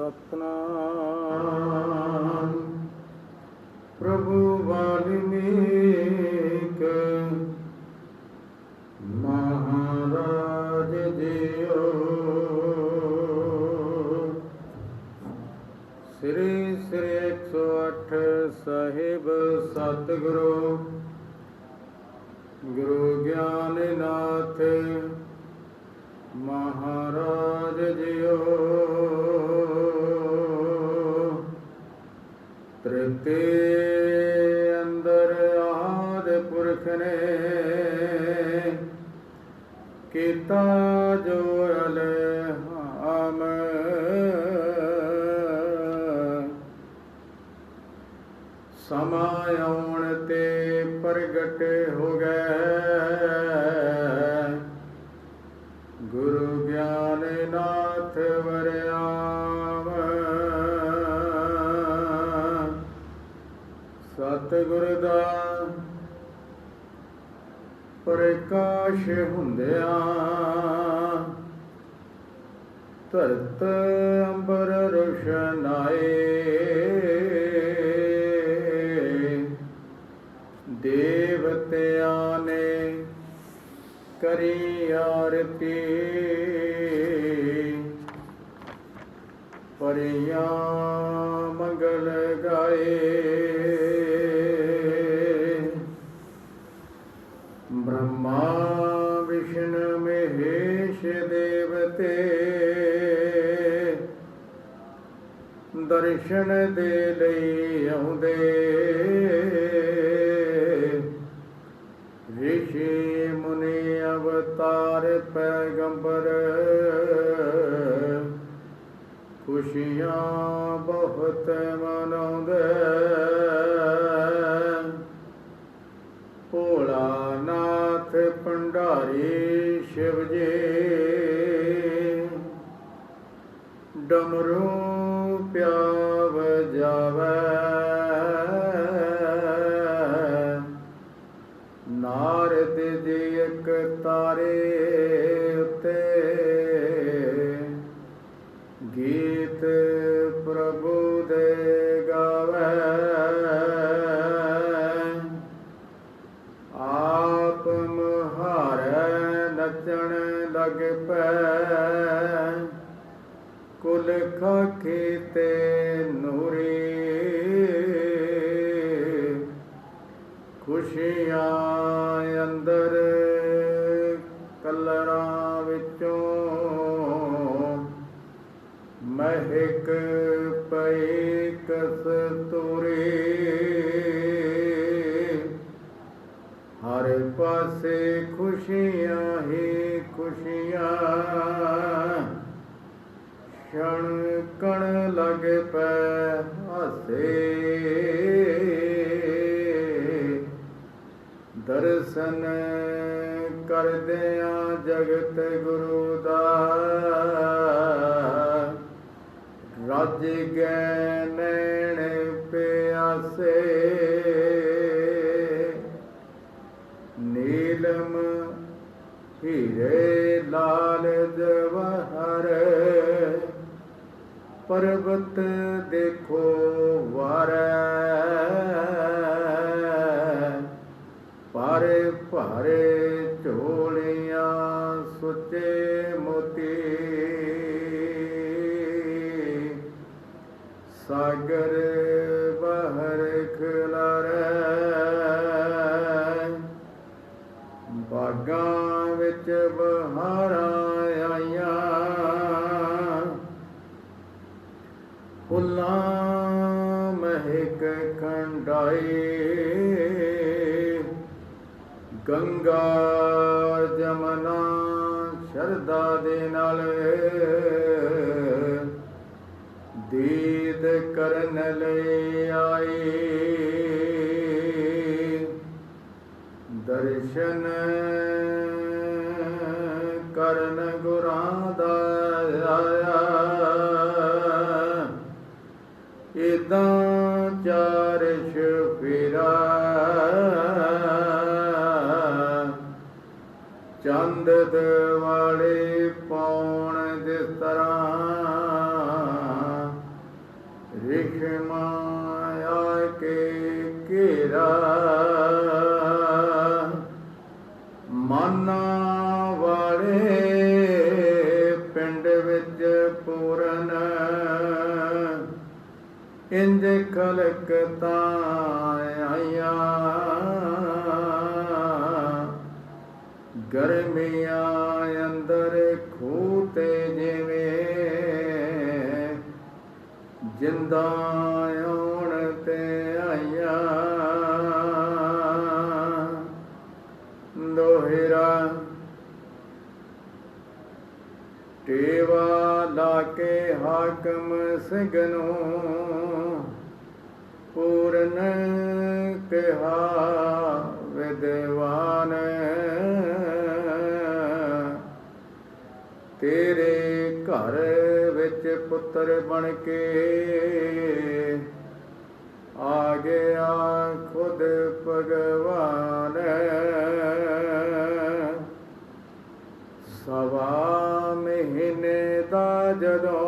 ਸਤਨਾਮ। ਪ੍ਰਭੂ ਵਾਲਮੀਕ ਮਹਾਰਾਜ ਜੀਓ। ਸ੍ਰੀ ਸ੍ਰੀ 108 ਸਾਹਿਬ ਸਤਿਗੁਰੂ ਕੀਤਾ ਜੋ ਪ੍ਰਕਾਸ਼ ਹੁੰਦਿਆਂ। ਧਰਤ ਅੰਬਰ ਰੋਸ਼ਨਾਏ। ਦੇਵਤਿਆਂ ਨੇ ਕਰੀ ਆਰਤੀ। ਦਰਸ਼ਨ ਦੇ ਲਈ ਆਉਂਦੇ। ਰਿਸ਼ੀ ਮੁਨੀ ਅਵਤਾਰ ਪੈਗੰਬਰ, ਖੁਸ਼ੀਆਂ ਬਹੁਤ ਮਨਾਉਂਦੇ। ਭੋਲਾ ਨਾਥ ਭੰਡਾਰੀ ਸ਼ਿਵ ਜੀ ਡਮਰੂ ਇੱਕ ਤਾਰੇ ਮਹਿਕ ਕਸ ਤੋਰੇ। ਹਰ ਪਾਸੇ ਖੁਸ਼ੀਆਂ ਹੀ ਖੁਸ਼ੀਆਂ। ਛਣ ਕਣ ਲਗ ਪੈ ਹਾਸੇ। ਦਰਸ਼ਨ ਕਰਦਿਆਂ ਰੱਜ ਗਏ ਨੈਣ ਪਿਆਸੇ। ਨੀਲਮ ਹੀਰੇ ਲਾਲ ਜਵਾਹਰ। ਪਰਬਤ ਦੇਖੋ ਫੁੱਲਾਂ ਮਹਿਕ ਖੰਡਾਈ ਗੰਗਾ ਜਮਨਾ ਸ਼ਰਦਾ ਦੇ ਨਾਲ ਮੀਆਂ ਅੰਦਰ ਖੂਤੇ ਜਿਵੇਂ ਜਿੰਦਾ ਆਉਣ ਤੇ ਆਇਆ। ਦੋਹਿਰਾ ਟੇਵਾ ਲਾ ਕੇ ਹਾਕਮ ਸਿੰਘਨੂੰ ਪੂਰਨ ਕਿਹਾ, ਵਿਦਵਾਨ ਪੁੱਤਰ ਬਣ ਕੇ ਆ ਗਿਆ ਖੁਦ ਭਗਵਾਨ ਸਵਾ ਮਹੀਨੇ ਦਾ ਜਦੋਂ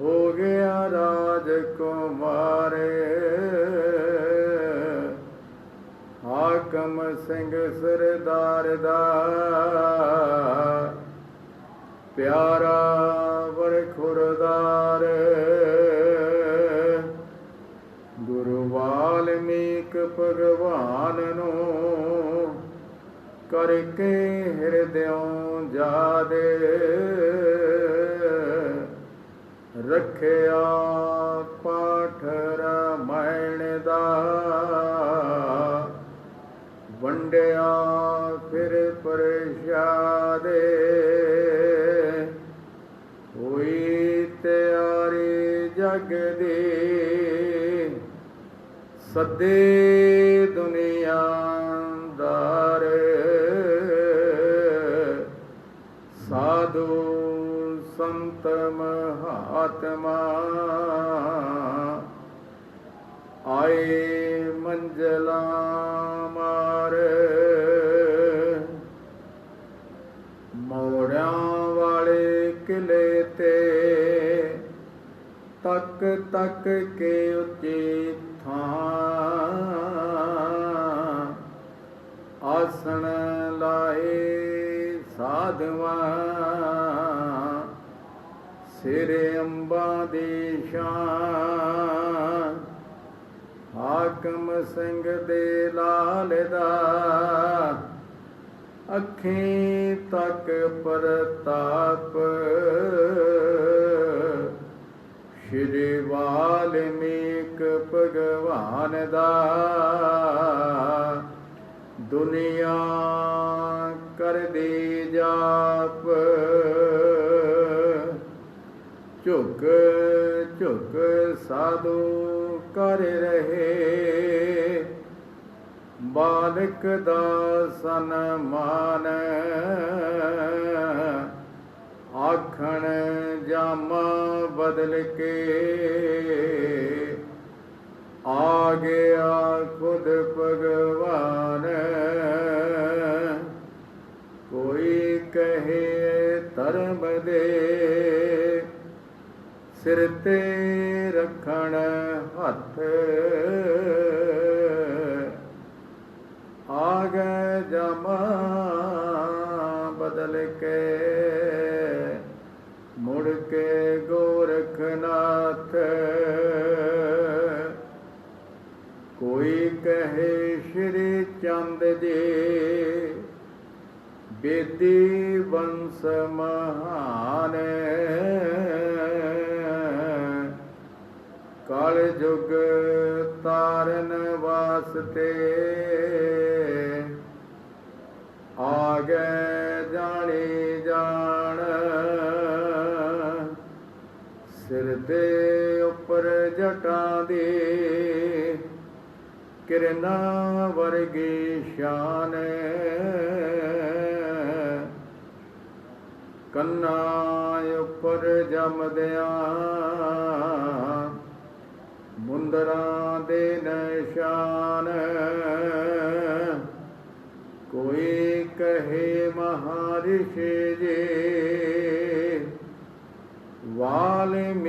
ਹੋ ਗਿਆ ਰਾਜ ਹਾਕਮ ਸਿੰਘ ਸਰਦਾਰ ਦਾ ਪਿਆਰਾ ਭਗਵਾਨ ਨੂੰ ਕਰਕੇ ਹਿਰਦਿਓਂ ਜਾਦੇ ਰੱਖਿਆ ਪਾਠ ਰਮਾਇਣ ਦਾ, ਵੰਡਿਆ ਫਿਰ ਪ੍ਰਸ਼ਾਦੇ। ਹੋਈ ਤਿਆਰੀ ਜਗ ਦੀ ਸੱਦੇ ਦੁਨੀਆ ਦਾਰ ਸਾਧੂ ਸੰਤ ਮਹਾਤਮਾ ਆਏ ਮੰਜਲਾ ਮਾਰ। ਮੋੜਾਂ ਵਾਲੇ ਕਿਲੇ ਤੇ ਤੱਕ ਤੱਕ ਕੇ ਉੱਚੀ ਆਸਣ ਲਾਏ ਸਾਧਵਾਂ ਸਿਰੇ ਅੰਬਾਂ ਦੀ ਸ਼ਾਨ ਹਾਕਮ ਸਿੰਘ ਦੇ ਲਾਲ ਦਾ ਅੱਖੀਂ ਤੱਕ ਪ੍ਰਤਾਪ। ਸ਼੍ਰੀ ਵਾਲਮੀਕ ਭਗਵਾਨ ਦਾ ਦੁਨੀਆ ਕਰਦੀ ਜਾਪ। ਝੁਕ ਝੁਕ ਸਾਧੂ ਕਰ ਰਹੇ। ਬਾਲਕ ਦਾ ਸਨਮਾਨ ਆਖਣ, ਜਾਮਾ ਬਦਲ ਕੇ ਸਿਰ ਤੇ ਰੱਖਣ ਹੱਥ। ਆ ਗਏ ਜਮਾ ਬਦਲ ਕੇ, ਮੁੜ ਕੇ ਗੋਰਖਨਾਥ। ਕੋਈ ਕਹੇ ਸ਼੍ਰੀ ਚੰਦ ਜੀ, ਬੇਦੀ ਵੰਸ ਮਹਾਨ। ਕਿਰਨਾ ਵਰਗੀ ਸ਼ਾਨ ਕੰਨਾਂ ਉੱਪਰ ਜਮਦਿਆਂ ਮੁੰਦਰਾਂ ਦੇ ਨਿਸ਼ਾਨ ਕੋਈ ਕਹੇ ਮਹਾਰਿਸ਼ੀ ਜੇ ਵਾਲਮੀਕ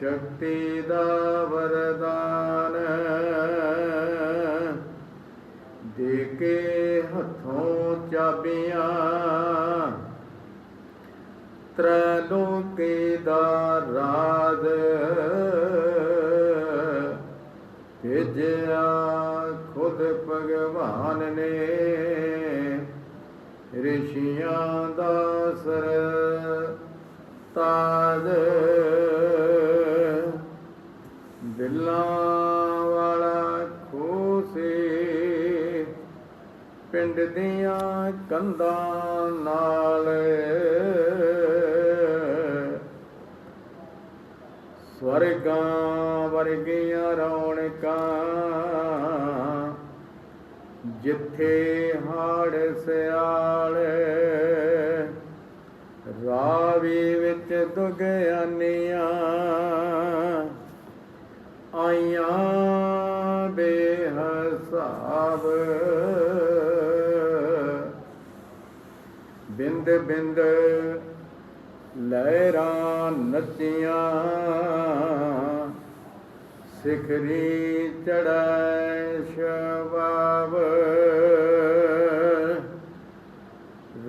ਸ਼ਕਤੀ ਦਾ ਵਰਦਾਨ ਦੇ ਕੇ ਹੱਥੋਂ ਚਾਬੀਆਂ ਤ੍ਰੈਲੋਕੇ ਦਾ ਰਾਜ ਭੇਜਿਆ ਖੁਦ ਭਗਵਾਨ ਨੇ। ਰਿਸ਼ੀਆਂ ਦਾ ਸਰ ਤਾਜ ਪਿੰਡ ਦੀਆਂ ਕੰਧਾਂ ਨਾਲ। ਸਵਰਗਾਂ ਵਰਗੀਆਂ ਰੌਣਕਾਂ ਜਿੱਥੇ ਹਾੜ ਸਿਆਲ ਰਾਵੀ ਵਿੱਚ ਦੁਗਿਆਨੀਆਂ ਬਿੰਦ ਬਿੰਦ ਲਹਿਰਾਂ ਨੱਚੀਆਂ। ਸਿਖਰੀ ਚੜੈ ਸ਼ਬਾਬ।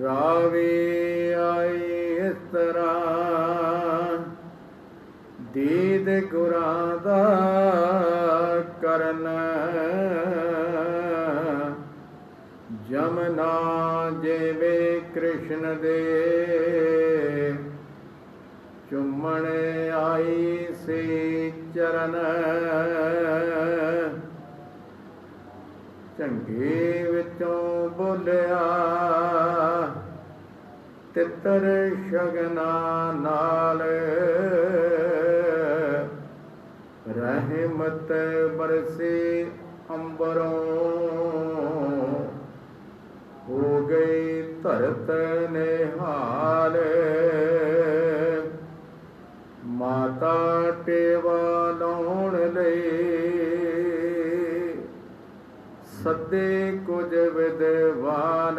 ਰਾਵੀ ਆਈ ਇਸ ਤਰ੍ਹਾਂ। ਦੀਦ ਗੁਰਾਂ ਦਾ ਕਰਨ ਕ੍ਰਿਸ਼ਨ ਦੇ ਚੁੰਮਣ ਆਈ ਸੀ ਚਰਨ। ਚੰਗੇ ਵਿੱਚੋਂ ਬੋਲਿਆ, ਤਿੱਤਰ ਸ਼ਗਨਾ ਨਾਲ, ਰਹਿਮਤ ਬਰਸੇ ਅੰਬਰੋਂ। ਧਰਤ ਨਿਹਾਲ। ਮਾਤਾ ਟੇਵਾ ਲਾਉਣ ਲਈ ਸੱਦੇ ਕੁਝ ਵਿਦਵਾਨ।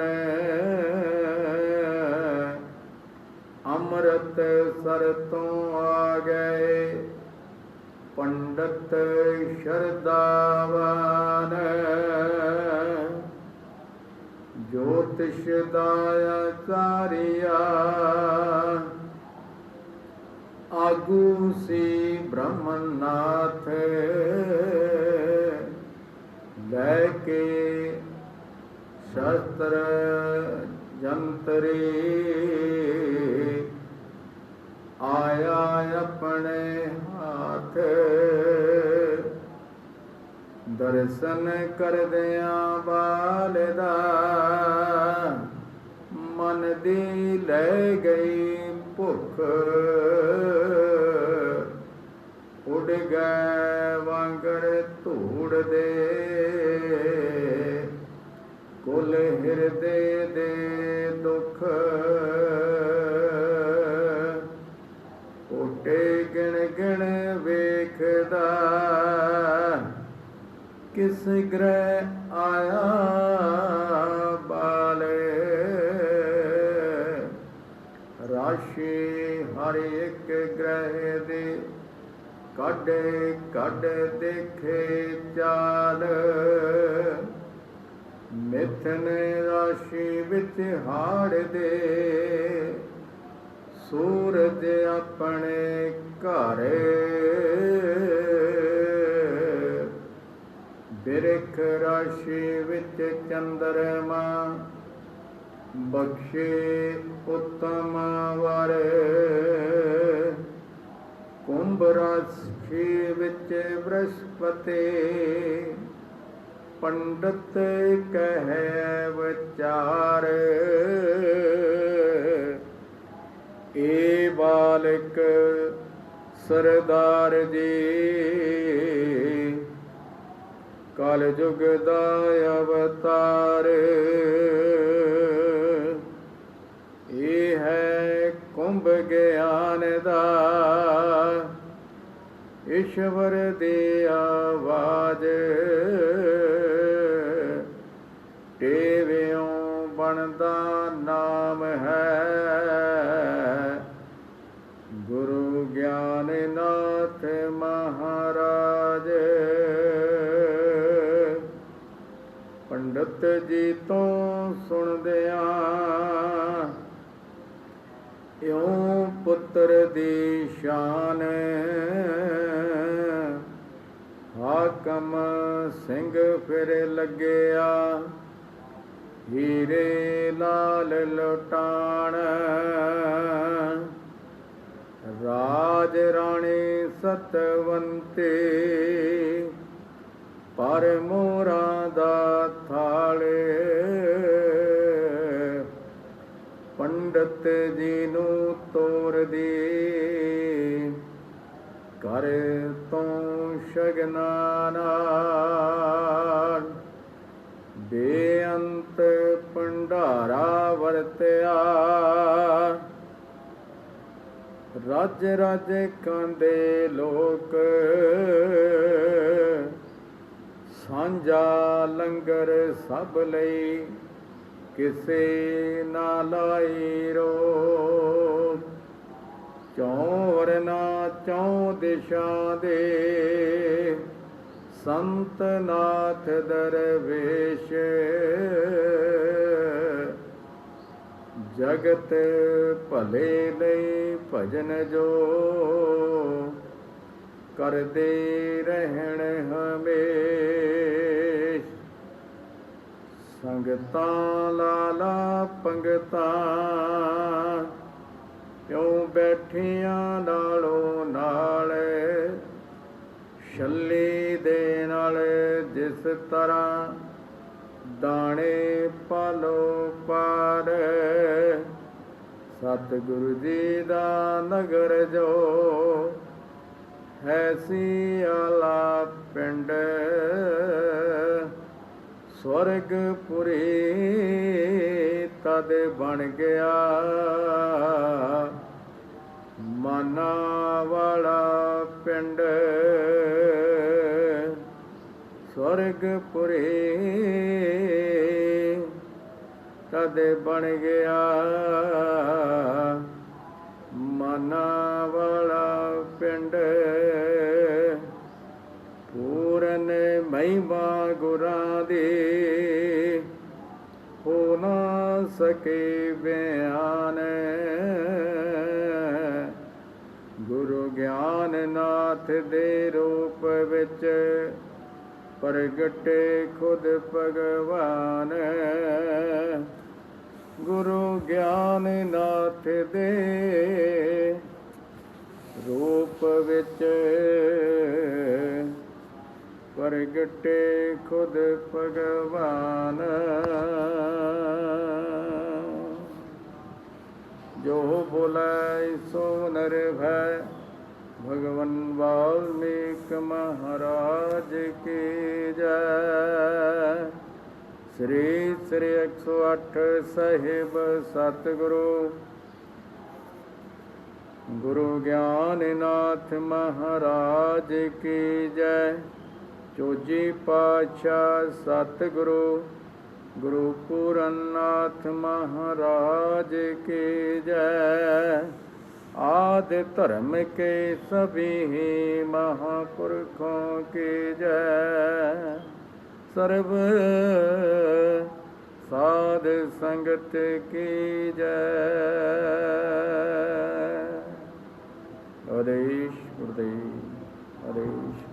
ਅੰਮ੍ਰਿਤ ਸਰ ਤੋਂ ਆ ਗਏ, ਪੰਡਤ ਸ਼ਰਦਾਵਾਨ ਜੋਤਿਸ਼ ਦਾਇਆ ਆਗੂ ਸੀ ਬ੍ਰਹਮਨਾਥ। ਲੈ ਕੇ ਸ਼ਸਤਰ ਜੰਤਰੇ ਦਰਸ਼ਨ ਕਰਦਿਆਂ ਬਾਲ ਦਾ ਮਨ ਦੀ ਲੈ ਗਈ ਭੁੱਖ। ਉੱਡ ਗਏ ਵਾਂਗਰ ਧੂੜ ਦੇ, ਕੁਲ ਹਿਰਦੇ ਕਿਸ ਗ੍ਰਹਿ ਆਇਆ ਬਾਲੇ? ਰਾਸ਼ੀ ਹਰ ਇੱਕ ਗ੍ਰਹਿ ਦੇ ਕੱਢੇ ਕੱਢ ਦੇਖੇ ਚਾਲ। ਮਿਥਨ ਰਾਸ਼ੀ ਵਿੱਚ ਹਾੜ ਦੇ, ਸੂਰਜ ਆਪਣੇ ਘਰ ਬਿਰਖ ਵਿੱਚ ਚੰਦਰਮਾ ਬਖਸ਼ੇ ਉਤਮ ਵਰ। ਕੁੰਭ ਰਾਸ਼ੀ ਵਿੱਚ ਬ੍ਰਹਸਪਤੀ, ਪੰਡਤ ਕਹੈ ਵਿਚਾਰ ਏ ਬਾਲਕ ਸਰਦਾਰ ਜੀ ਕਲ ਯੁਗ ਦਾ ਅਵਤਾਰ। ਇਹ ਹੈ ਕੁੰਭ ਗਿਆਨ ਦਾ। ਈਸ਼ਵਰ ਦੀ ਆਵਾਜ਼। ਲੱਗਿਆ। ਹੀਰੇ ਲਾਲ ਲੁਟਾਣ। ਰਾਜ ਰਾਣੀ ਸਤਵੰਤੇ, ਪਰ ਮੋਰਾਂ ਦਾ ਥਾਲੇ। ਪੰਡਤ ਜੀ ਨੂੰ ਤੋਰ ਦੀ ਕਰ ਤੋਂ ਸ਼ਗਨਾ ਰਾਜ ਰਾਜ ਕਾਂਦੇ ਲੋਕ। ਸਾਂਝਾ ਲੰਗਰ ਸਭ ਲਈ ਕਿਸੇ ਨਾ ਲਾਈ ਰੋ। ਚੌਰ ਨਾ ਚੌ ਦਿਸ਼ਾ ਦੇ, ਸੰਤ ਨਾਥ ਦਰਵੇਸ਼। ਜਗਤ ਭਲੇ ਲਈ ਭਜਨ ਜੋ ਕਰਦੇ ਰਹਿਣ ਹਮੇਸ਼। ਸੰਗਤਾਂ ਲਾਲਾ ਪੰਗਤਾਂ, ਕਿਉਂ ਬੈਠੀਆਂ ਨਾਲੋਂ ਨਾਲ? ਛੱਲੀ ਦੇ ਨਾਲ ਜਿਸ ਤਰ੍ਹਾਂ ਦਾਣੇ ਪਾਲੋ ਪਾਰ। ਸਤਿਗੁਰੂ ਜੀ ਦਾ ਨਗਰ ਜੋ ਹੈ ਸੀ ਪਿੰਡ ਸਵਰਗਪੁਰੀ ਤਦ ਬਣ ਗਿਆ। ਮਾਨਾ ਵਾਲਾ ਪਿੰਡ ਸਵਰਗਪੁਰੀ ਤਦ ਬਣ ਗਿਆ। ਮਨਾ ਵਾਲਾ ਪਿੰਡ ਪੂਰਨ ਮਹਿਮਾ ਗੁਰਾਂ ਦੀ ਹੋ ਨਾ ਸਕੇ ਬਿਆਨ। ਗੁਰੂ ਗਿਆਨ ਨਾਥ ਦੇ ਰੂਪ ਵਿੱਚ ਪ੍ਰਗਟੇ ਖੁਦ ਭਗਵਾਨ। ਗੁਰੂ ਗਿਆਨ ਨਾਥ ਦੇ ਰੂਪ ਵਿੱਚ ਪ੍ਰਗਟੇ ਖੁਦ ਭਗਵਾਨ। ਜੋ ਬੋਲੇ ਸੋ ਭੈ, ਭਗਵਨ ਵਾਲਮੀਕ ਮਹਾਰਾਜ ਕੀ ਜੈ। ਸ੍ਰੀ ਸ੍ਰੀ 108 ਸਾਹਿਬ ਸਤਿਗੁਰੂ। ਗੁਰੂ ਗਿਆਨਨਾਥ ਮਹਾਰਾਜ ਕੀ ਜੈ। ਚੋਜੀ ਪਾਤਸ਼ਾਹ ਸਤਿਗੁਰੂ, ਗੁਰੂ ਪੂਰਨਨਾਥ ਮਹਾਰਾਜ ਕੀ ਜੈ। ਆਦ ਧਰਮ ਕੇ ਸਭੀ ਮਹਾਪੁਰਖੋਂ ਕੀ ਜੈ। ਸਰਬ। ਸਾਧ ਸੰਗਤ ਕੀ ਜੈ। ਆਦੇਸ਼ ਗੁਰਦੇਵ ਆਦੇਸ਼